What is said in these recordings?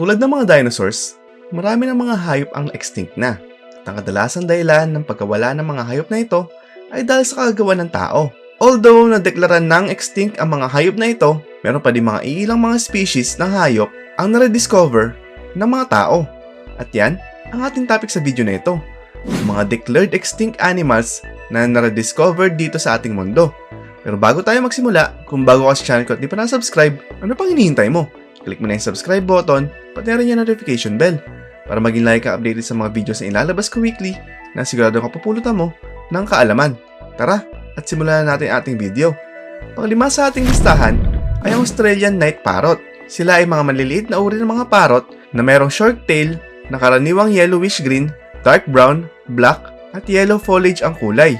Tulad ng mga dinosaurs, marami ng mga hayop ang extinct na. At ang kadalasang dahilan ng pagkawala ng mga hayop na ito ay dahil sa kagawa ng tao. Although nadeklara ng extinct ang mga hayop na ito, meron pa din mga iilang mga species ng hayop ang nare-discover ng mga tao. At yan ang ating topic sa video na ito. Mga declared extinct animals na nare-discover dito sa ating mundo. Pero bago tayo magsimula, kung bago ka sa channel ko at di pa na-subscribe, ano pang hinihintay mo? Click mo na yung subscribe button, pati na rin yung notification bell para maging like ka updated sa mga videos na ilalabas ko weekly na sigurado kapupulutan mo ng kaalaman. Tara, at simulan na natin ating video. Panglima sa ating listahan ay ang Australian Night Parrot. Sila ay mga maliliit na uri ng mga parrot na mayroong short tail na karaniwang yellowish green, dark brown, black, at yellow foliage ang kulay.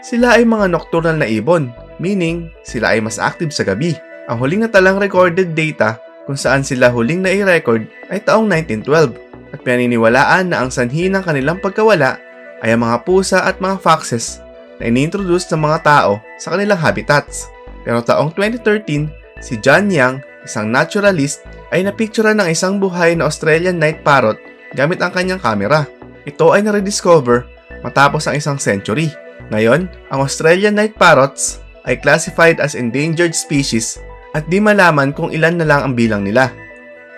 Sila ay mga nocturnal na ibon, meaning sila ay mas active sa gabi. Ang huling natalang recorded data kung saan sila huling na i-record ay taong 1912 at pinaniniwalaan na ang sanhi ng kanilang pagkawala ay ang mga pusa at mga foxes na inintroduce ng mga tao sa kanilang habitats. Pero taong 2013, si John Young, isang naturalist, ay napictura ng isang buhay na Australian night parrot gamit ang kanyang kamera. Ito ay nare-discover matapos ang isang century. Ngayon, ang Australian night parrots ay classified as endangered species at di malaman kung ilan na lang ang bilang nila.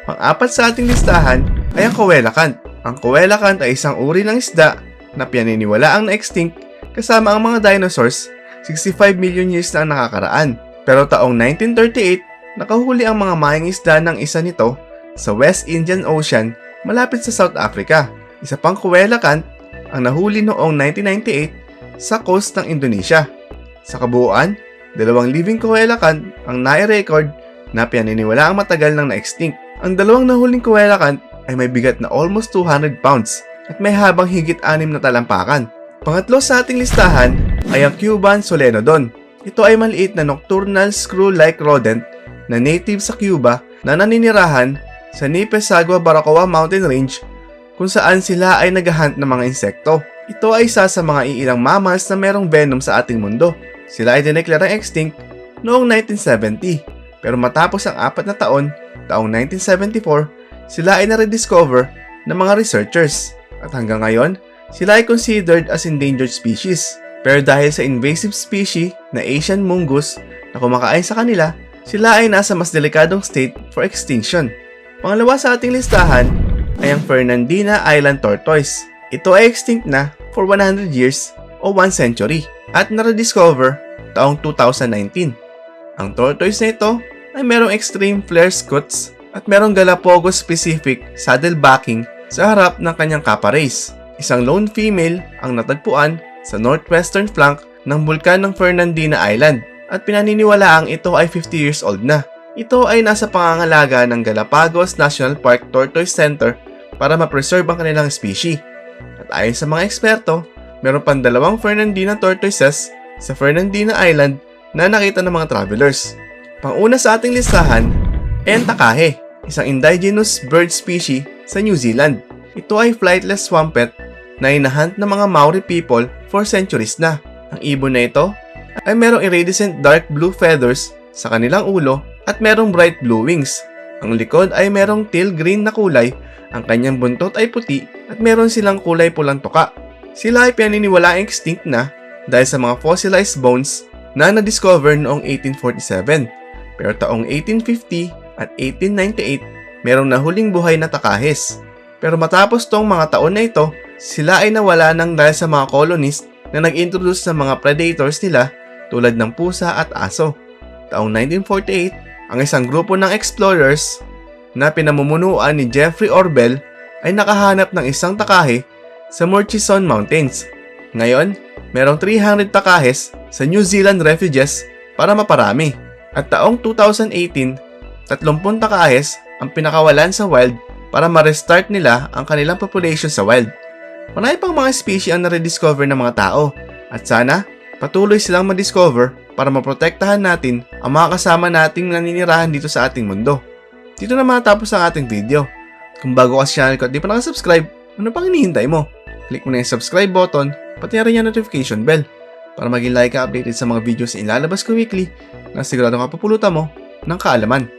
Pang-apat sa ating listahan ay ang coelacanth. Ang coelacanth ay isang uri ng isda na pinaniniwala ang na-extinct kasama ang mga dinosaurs 65 million years na ang nakakaraan. Pero taong 1938, nakahuli ang mga mayang isda ng isa nito sa West Indian Ocean malapit sa South Africa. Isa pang coelacanth ang nahuli noong 1998 sa coast ng Indonesia. Sa kabuuan, dalawang living coelacanth ang nai-record na pinaniniwala ang matagal ng na-extinct. Ang dalawang nahuling coelacanth ay may bigat na almost 200 pounds at may habang higit anim na talampakan. Pangatlo sa ating listahan ay ang Cuban Solenodon. Ito ay maliit na nocturnal screw-like rodent na native sa Cuba na naninirahan sa Nipesagua Baracoa Mountain Range kung saan sila ay naghahunt ng mga insekto. Ito ay isa sa mga iilang mammals na merong venom sa ating mundo. Sila ay dineklarang extinct noong 1970 pero matapos ang apat na taon, taong 1974, sila ay na-rediscover ng mga researchers at hanggang ngayon, sila ay considered as endangered species. Pero dahil sa invasive species na Asian mungus na kumakain sa kanila, sila ay nasa mas delikadong state for extinction. Pangalawa sa ating listahan ay ang Fernandina Island Tortoise. Ito ay extinct na for 100 years o 1 century at na-rediscover taong 2019. Ang tortoise na ito ay merong extreme flare scutes at merong Galapagos specific saddle backing sa harap ng kanyang kappa race. Isang lone female ang natagpuan sa northwestern flank ng bulkan ng Fernandina Island at pinaniniwalaang ito ay 50 years old na. Ito ay nasa pangangalaga ng Galapagos National Park Tortoise Center para ma-preserve ang kanilang species. At ayon sa mga eksperto, meron pang dalawang Fernandina tortoises sa Fernandina Island na nakita ng mga travelers. Panguna sa ating listahan ay ang takahe, isang indigenous bird species sa New Zealand. Ito ay flightless swampet na inahunt ng mga Maori people for centuries na. Ang ibon na ito ay merong iridescent dark blue feathers sa kanilang ulo at merong bright blue wings. Ang likod ay merong teal green na kulay, ang kanyang buntot ay puti at meron silang kulay pulang tuka. Sila ay pinaniniwala extinct na dahil sa mga fossilized bones na na-discover noong 1847. Pero taong 1850 at 1898, merong nahuling buhay na takahes. Pero matapos tong mga taon na ito, sila ay nawala ng dahil sa mga colonist na nag-introduce ng mga predators nila tulad ng pusa at aso. Taong 1948, ang isang grupo ng explorers na pinamumunuan ni Jeffrey Orbell ay nakahanap ng isang takahe sa Murchison Mountains. Ngayon, merong 300 takahes sa New Zealand refuges para maparami. At taong 2018, 30 takahes ang pinakawalan sa wild para ma-restart nila ang kanilang population sa wild. Marami pang mga species ang nare-discover ng mga tao at sana patuloy silang ma-discover para maprotektahan natin ang mga kasama nating naninirahan dito sa ating mundo. Dito na matapos ang ating video. Kung bago ka sa channel ko at di pa nakasubscribe, ano pang hinihintay mo? Click mo na yung subscribe button, pati na rin yung notification bell para maging like ka updated sa mga videos na ilalabas ko weekly na sigurado kapupulutan mo ng kaalaman.